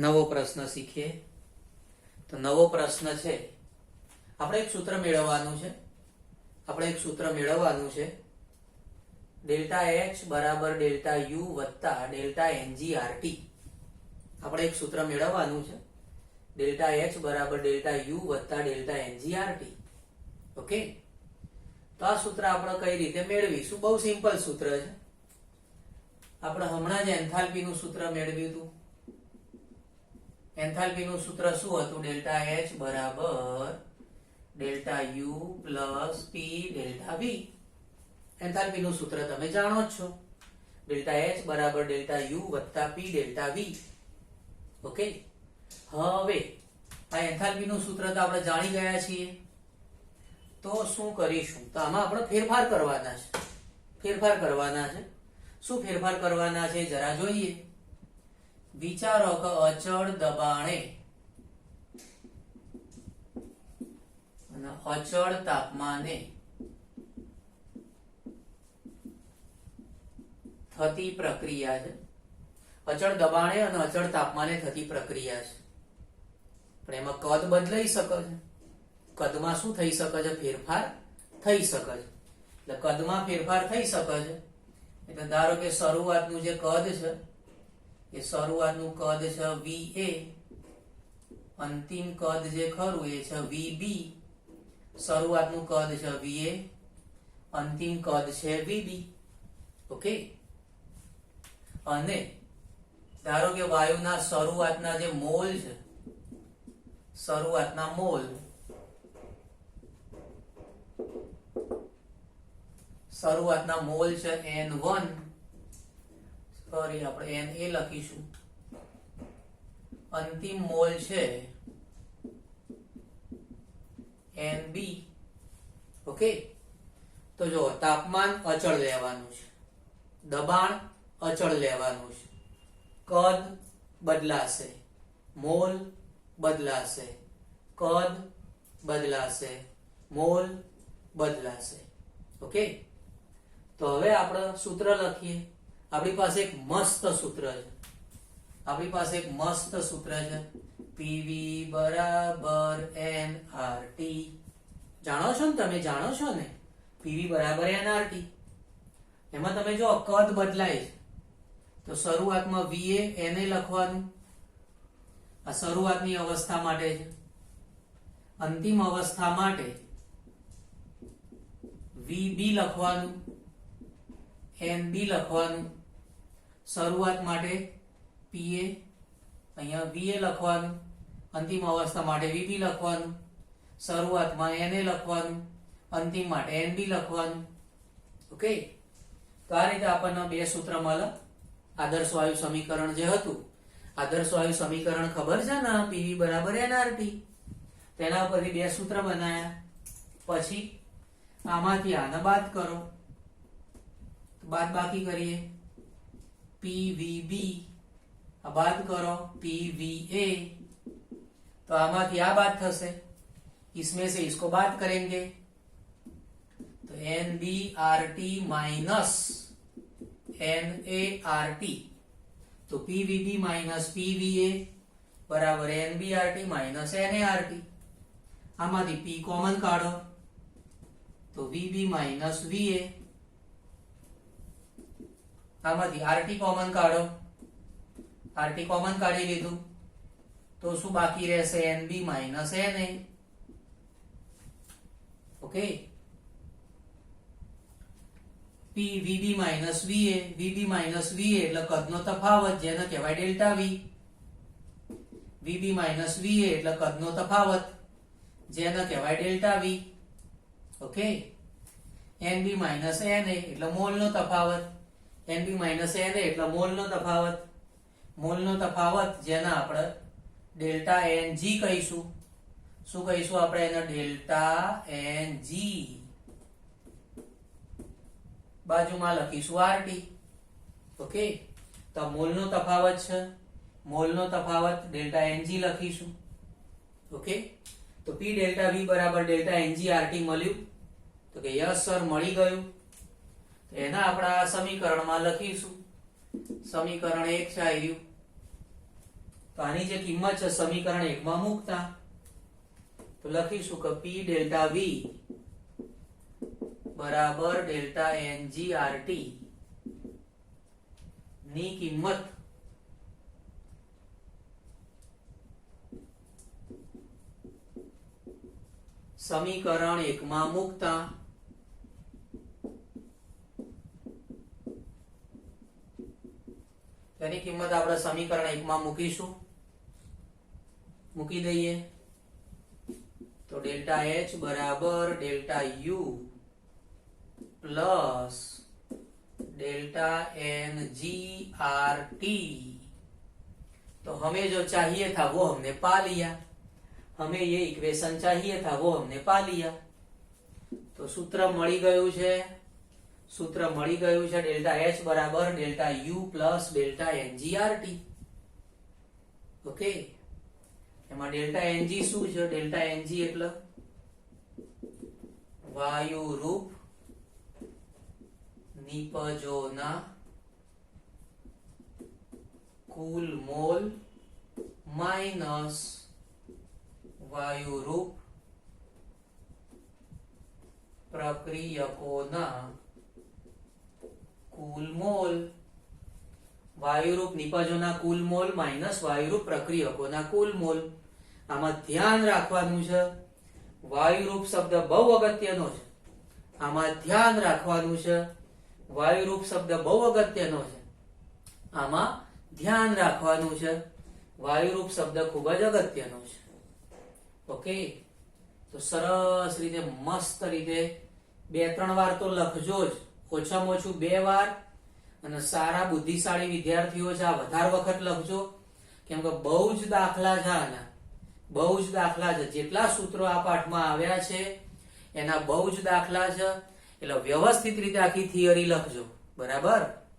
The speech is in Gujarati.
નવો પ્રશ્ન શીખીએ. તો નવો પ્રશ્ન છે, આપણે એક સૂત્ર મેળવવાનું છે. આપણે એક સૂત્ર મેળવવાનું છે. ડેલ્ટા એચ બરાબર ડેલ્ટા યુ વત્તા delta N G R T આપણે એક સૂત્ર મેળવવાનું છે. ડેલ્ટા એચ બરાબર ડેલ્ટા યુ વત્તા delta N G R T okay? તો આ સૂત્ર આપણે કઈ રીતે મેળવીશું? બહુ સિમ્પલ સૂત્ર છે. આપણે હમણાં જ એન્થાલ્પીનું સૂત્ર મેળવ્યું હતું. એન્થાલ્પી નું સૂત્ર શું હતું? ડેલ્ટા એચ બરાબર delta U plus P delta V enthalpy નું સૂત્ર તમે જાણો જ છો. ડેલ્ટા એચ બરાબર ડેલ્ટા યુ વત્તા પી ડેલ્ટા વી ઓકે? હવે આ એન્થાલ્પી નું સૂત્ર તો આપણે જાણી ગયા છીએ. તો શું કરીશું? તો આમાં આપણે ફેરફાર કરવાના છે. ફેરફાર કરવાના છે. શું ફેરફાર કરવાના છે? જરા જોઈએ. વિચારો કે અચળ દબાણે. અને અચળ તાપમાને થતી પ્રક્રિયા છે. અચળ દબાણે અને અચળ તાપમાને થતી પ્રક્રિયા છે. પણ એમાં કદ બદલાઈ શકે છે. કદમાં શું થઈ શકે છે? ફેરફાર થઈ શકે છે. એટલે કદમાં ફેરફાર થઈ શકે છે. એટલે ધારો કે શરૂઆતનું જે કદ છે એ શરૂઆતનું કદ છે વી એ, અંતિમ કદ જે ખરું એ છે વી બી, શરૂઆતનું કદ છે વી એ, અંતિમ કદ છે વી બી. ઓકે? અને ધારો કે વાયુના શરૂઆતના જે મોલ છે, શરૂઆતના મોલ શરૂઆતના મોલ છે એન વન સોરી આપણે એન એ લખીશું. અંતિમ મોલ છે એન બી ઓકે? તો જો તાપમાન અચળ લેવાનું છે. દબાણ અચળ લેવાનું છે. કદ બદલાશે. મોલ બદલાશે. કદ બદલાશે. મોલ બદલાશે. ઓકે? તો હવે આપણે સૂત્ર લખીએ. આપણી પાસે એક મસ્ત સૂત્ર છે. આપણી પાસે એક મસ્ત સૂત્ર છે. પીવી બરાબર એન આર ટી જાણો છો ને તમે? જાણો છો ને? પીવી બરાબર એન આર ટી એમાં તમે જો કદ બદલાય છે, તો શરૂઆતમાં વી એ એને લખવાનું. આ શરૂઆતની અવસ્થા માટે છે. અંતિમ અવસ્થા માટે વી બી લખવાનું. એન બી લખવાનું. શરૂઆત માટે પી એ, અહીંયા વીએ લખવાનું. અંતિમ અવસ્થા માટે વીપી લખવાનું. શરૂઆતમાં એન એ લખવાનું. અંતિમ માટે એન બી લખવાનું. ઓકે તો આ રીતે આપણને બે સૂત્ર મળે આદર્શ વાયુ સમીકરણ જે હતું. આદર્શ વાયુ સમીકરણ ખબર છે ને? પીવી બરાબર એનઆરટી તેના પરથી બે સૂત્ર બનાયા. પછી આમાંથી આને બાદ કરો. બાદ બાકી કરીએ પીવીબી આ બાદ કરો પીવીએ તો આમાંથી આ બાદ થશે इसमें से इसको बात करेंगे तो N B R T minus N A R T तो पीवीबी माइनस पीवीए बराबर N B R T minus N A R T આમાંથી પી કોમન કાઢો તો વીબી માઇનસ વીએ આમાંથી આરટી કોમન કાઢો. આરટી કોમન કાઢી લીધું. તો શું બાકી રહેશે? NB minus N A okay P VB minus VA VB minus VA એટલે કદનો તફાવત, જેને કહેવાય delta V VB minus VA એટલે કદનો તફાવત, જેને કહેવાય delta V okay NB minus N એટલે મોલનો તફાવત. એનબી માઇનસ એન એટલે મોલનો તફાવત. મોલનો તફાવત જેના આપણે ડેલ્ટા એન જી કહીશું. શું કહીશું આપણે એને? ડેલ્ટા એન જી બાજુમાં લખીશું આરટી ઓકે? તો મોલનો તફાવત છે. મોલનો તફાવત ડેલ્ટા એનજી લખીશું. ઓકે? તો પી ડેલ્ટા વી બરાબર ડેલ્ટા એનજી આરટી મળ્યું. તો કે યસ સર, મળી ગયું. એના આપણા સમીકરણમાં લખીશું. સમીકરણ એક છે આવ્યું તો આની જે કિંમત છે, સમીકરણ એકમાં મૂકતા. તો લખીશું કે પી ડેલ્ટા વી બરાબર ડેલ્ટા આરટી ની કિંમત. સમીકરણ એકમાં મૂકતા. તેની કિંમત આપણે સમીકરણ એકમાં મૂકીશું મૂકી દઈએ તો ડેલ્ટા એચ બરાબર delta U plus delta N G R T तो हमें जो चाहिए था वो हमने पा लिया हमें ये इक्वेशन चाहिए था वो हमने पा लिया તો સૂત્ર મળી ગયું છે સૂત્ર મળી ગયું છે ડેલ્ટા એચ બરાબર delta U plus delta N G R T. Okay? એમાં ડેલ્ટા એનજી શું છે? ડેલ્ટા એનજી એટલે વાયુ રૂપ નિપજોના કુલ મોલ માઇનસ વાયુરૂપ પ્રક્રિયકોના કુલ મોલ, વાયુરૂપ નિપજોના કુલ મોલ માઇનસ વાયુરૂપ પ્રક્રિયકોના કુલ મોલ. આમાં ધ્યાન રાખવાનું છે. વાયુરૂપ શબ્દ બહુ અગત્યનો છે. આમાં ધ્યાન રાખવાનું છે. વાયુરૂપ શબ્દ બહુ અગત્યનો છે. આમાં ધ્યાન રાખવાનું છે. વાયુરૂપ શબ્દ ખૂબ જ અગત્યનો છે. ઓકે તો સરસ રીતે, મસ્ત રીતે બે ત્રણ વાર તો લખજો જ. ઓછામાં ઓછું બે વાર અને સારા બુદ્ધિશાળી વિદ્યાર્થીઓ છે, આ વધારે વખત લખજો. કેમ કે બહુ જ દાખલા છે આના. બહુ જ દાખલા છે. જેટલા સૂત્રો આ પાઠમાં આવ્યા છે, એના બહુ જ દાખલા છે. એટલે વ્યવસ્થિત રીતે આખી થિયરી લખજો. બરાબર?